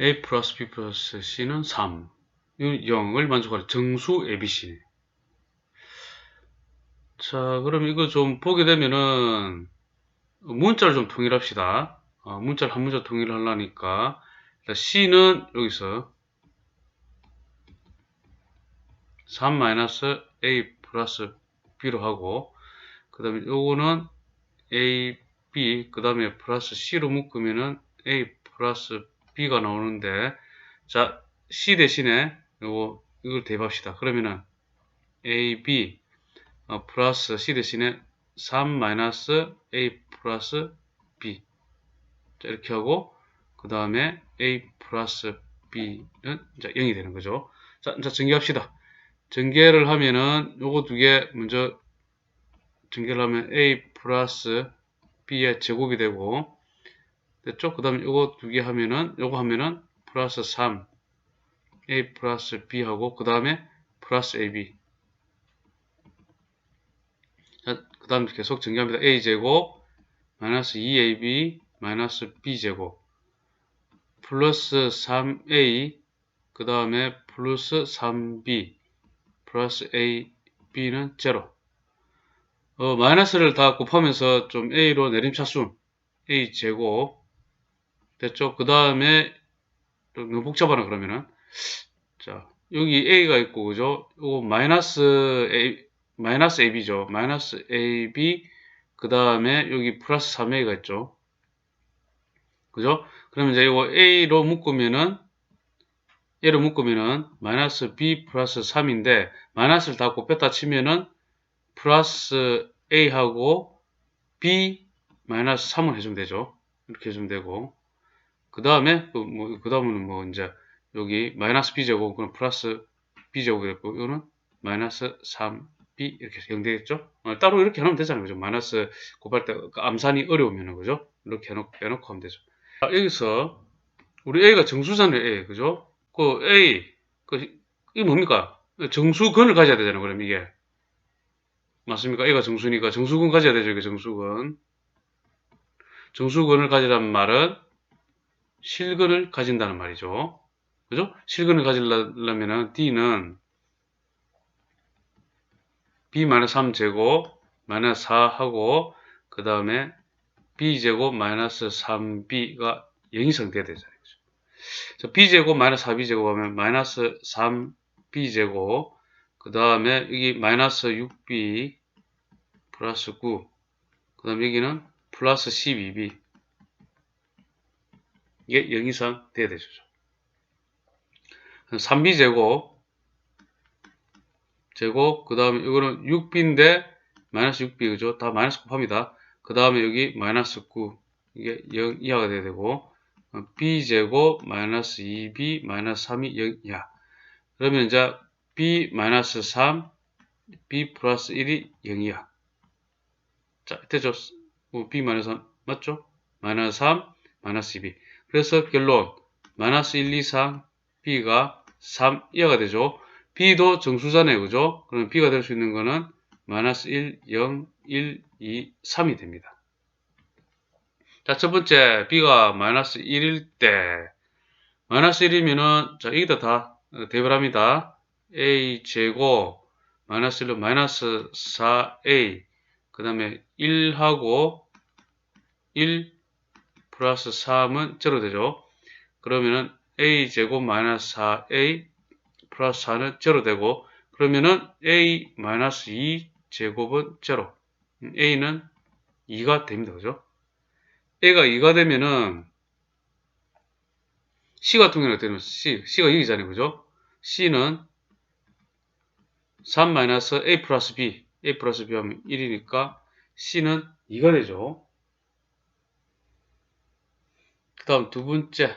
a 플러스 b 플러스 c는 3. 이 0을 만족하는 정수 ABC네. 자, 그럼 이거 좀 보게 되면은 문자를 좀 통일합시다. 어, 문자를 한 문자 통일을 하려니까 일단 C는 여기서 3 마이너스 A 플러스 B로 하고 그 다음에 요거는 A, B 그 다음에 플러스 C로 묶으면은 A 플러스 B가 나오는데 자 C 대신에 요거 이걸 대입합시다. 그러면은 A, B 어, 플러스 C 대신에 3 마이너스 A 플러스 B 자, 이렇게 하고 그 다음에 A 플러스 B는 자, 0이 되는 거죠. 자, 자 전개합시다. 전개를 하면은 요거 두 개 먼저 전개를 하면 A 플러스 B의 제곱이 되고 됐죠? 그 다음에 요거 두 개 하면은 요거 하면은 플러스 3 A 플러스 B 하고 그 다음에 플러스 AB 그 다음 계속 전개합니다. a제곱 마이너스 2ab 마이너스 b제곱. 플러스 3a 그 다음에 플러스 3b 플러스 ab는 제로. 어, 마이너스를 다 곱하면서 좀 a로 내림차순. A제곱 됐죠? 그 다음에 너무 복잡하나 그러면은 자 여기 a가 있고 그죠? 이거 마이너스 a 마이너스 ab죠. 마이너스 ab 그 다음에 여기 플러스 3a가 있죠. 그죠? 그러면 이제 이거 a로 묶으면은 a로 묶으면은 마이너스 b 플러스 3인데 마이너스를 다 곱했다 치면은 플러스 a하고 b 마이너스 3을 해주면 되죠. 이렇게 해주면 되고 그 다음에 그, 뭐, 그 다음은 뭐 이제 여기 마이너스 b제곱 그럼 플러스 b제곱이 됐고 이거는 마이너스 3 b 이렇게 해서 0 되겠죠? 어, 따로 이렇게 해놓으면 되잖아요. 그죠? 마이너스 곱할 때그 암산이 어려우면 그죠? 이렇게 해놓고, 해놓고 하면 되죠. 자, 여기서 우리 a가 정수잖아요. a 그죠? 그 a 그 이게 뭡니까? 정수근을 가져야 되잖아요. 그럼 이게 맞습니까? a가 정수니까 정수근 가져야 되죠. 이게 정수근 정수근을 가지라는 말은 실근을 가진다는 말이죠. 그죠? 실근을 가지려면은 d는 b-3 제곱 마이너스 4하고 그 다음에 b제곱 마이너스 3b가 0 이상 돼야 되잖아요. 그죠? b제곱 마이너스 4b제곱 하면 마이너스 3b제곱 그 다음에 여기 마이너스 6b 플러스 9그 다음에 여기는 플러스 12b 이게 0 이상 돼야 되죠. 3b제곱 제곱 그 다음에 이거는 6b인데 마이너스 6b 그죠? 다 마이너스 곱합니다. 그 다음에 여기 마이너스 9 이게 0 이하가 돼야 되고 어, b제곱 마이너스 2b 마이너스 3이 0 이하 그러면 이제 b 마이너스 3 b 플러스 1이 0 이하 자? 뭐 b 마이너스 3 맞죠? 마이너스 3 마이너스 2b 그래서 결론 마이너스 1, 2, 3 b가 3 이하가 되죠. b도 정수잖아요. 그죠? 그럼 b가 될 수 있는 거는 마이너스 1, 0, 1, 2, 3이 됩니다. 자, 첫 번째 b가 마이너스 1일 때 마이너스 1이면은 자, 여기다 다 대입을 합니다. a 제곱 마이너스 1은 마이너스 4a 그 다음에 1하고 1 플러스 3은 제로 되죠. 그러면은 a 제곱 마이너스 4a 플러스 4는 제로 되고 그러면은 a 마이너스 2 제곱은 제로 a는 2가 됩니다. 그죠? a가 2가 되면은 c 같은 경우는 어떻게 되면 c, c가 6이잖아요. 그죠? c는 3 마이너스 a 플러스 b a 플러스 b 하면 1이니까 c는 2가 되죠. 그 다음 두 번째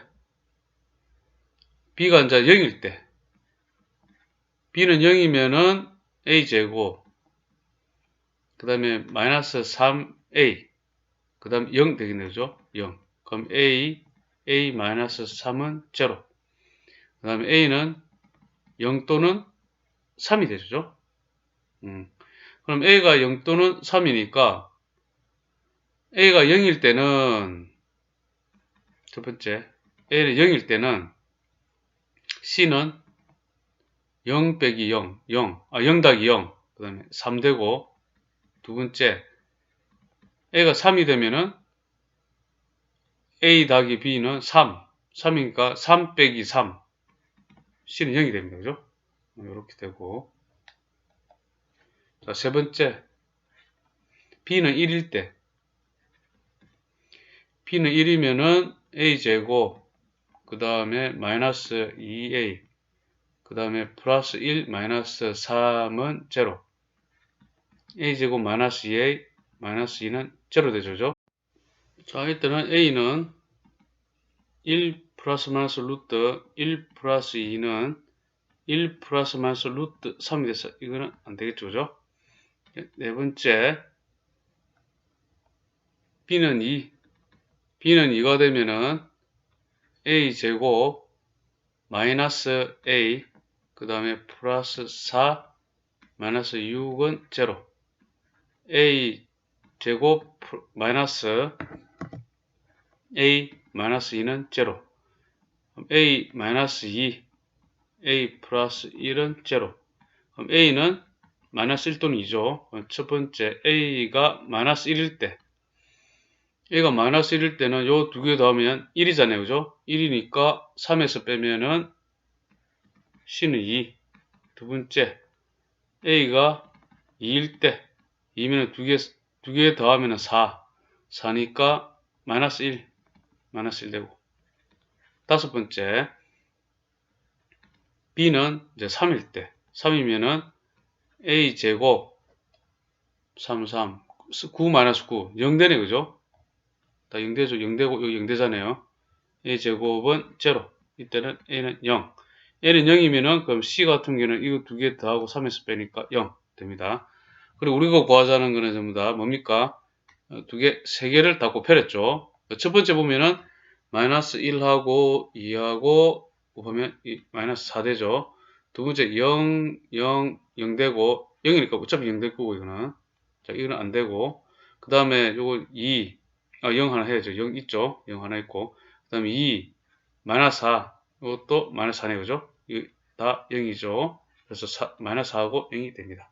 b가 이제 0일 때 b는 0이면은 a제곱 그 다음에 마이너스 3a 그 다음에 0 되겠네요. 그죠? 0 그럼 a a 마이너스 3은 제로 그 다음에 a는 0 또는 3이 되죠. 음. 그럼 a가 0 또는 3이니까 a가 0일 때는 첫 번째 A는 0일 때는 C는 0 빼기 0, 0, 아, 0 더하기 0, 그 다음에 3 되고, 두 번째, A가 3이 되면은 A 더하기 B는 3, 3이니까 3 빼기 3, C는 0이 됩니다. 그죠? 이렇게 되고, 자, 세 번째, B는 1일 때, B는 1이면은 A제곱, 그 다음에 마이너스 2A, 그 다음에 플러스 1 마이너스 3은 제로. A제곱 마이너스 2A, 마이너스 2는 제로 되죠. 자, 일단은 A는 1 플러스 마이너스 루트 1 플러스 2는 1 플러스 마이너스 루트 3이 됐어. 이거는 안 되겠죠. 그죠? 네 번째, B는 2. B는 2가 되면은 A 제곱 마이너스 A 그 다음에 플러스 4 마이너스 6은 제로. A 제곱 마이너스 A 마이너스 2는 제로. A 마이너스 2 A 플러스 1은 제로. 그럼 A는 마이너스 1 또는 2죠 첫 번째 A가 마이너스 1일 때 A가 마이너스 1일 때는 요 두 개 더하면 1이잖아요. 그죠? 1이니까 3에서 빼면은 C는 2. 두 번째, A가 2일 때 2면은 두 개, 두 개 더하면 은 4. 4니까 마이너스 1. 마이너스 1 되고. 다섯 번째, B는 이제 3일 때. 3이면은 A 제곱 3, 3. 9 마이너스 9. 0되네. 그죠? 다 0대죠. 0대고 여기 0대잖아요. a 제곱은 제로. 이때는 a는 0. a는 0이면은 그럼 c 같은 경우는 이거 두 개 더하고 3에서 빼니까 0 됩니다. 그리고 우리가 구하자는 거는 전부 다 뭡니까? 어, 두 개, 세 개를 다 곱해냈죠. 첫 번째 보면은 마이너스 1하고 2하고 곱하면 마이너스 4 되죠. 두 번째 0, 0, 0 되고 0이니까 어차피 0 될 거고 이거는 자 이거는 안 되고 그 다음에 요거 2 아, 0 하나 해야죠. 0 있죠? 0 하나 있고. 그 다음에 2, 마이너스 4. 이것도 마이너스 4네, 그죠? 이다 0이죠. 그래서 4, 마이너스 4하고 0이 됩니다.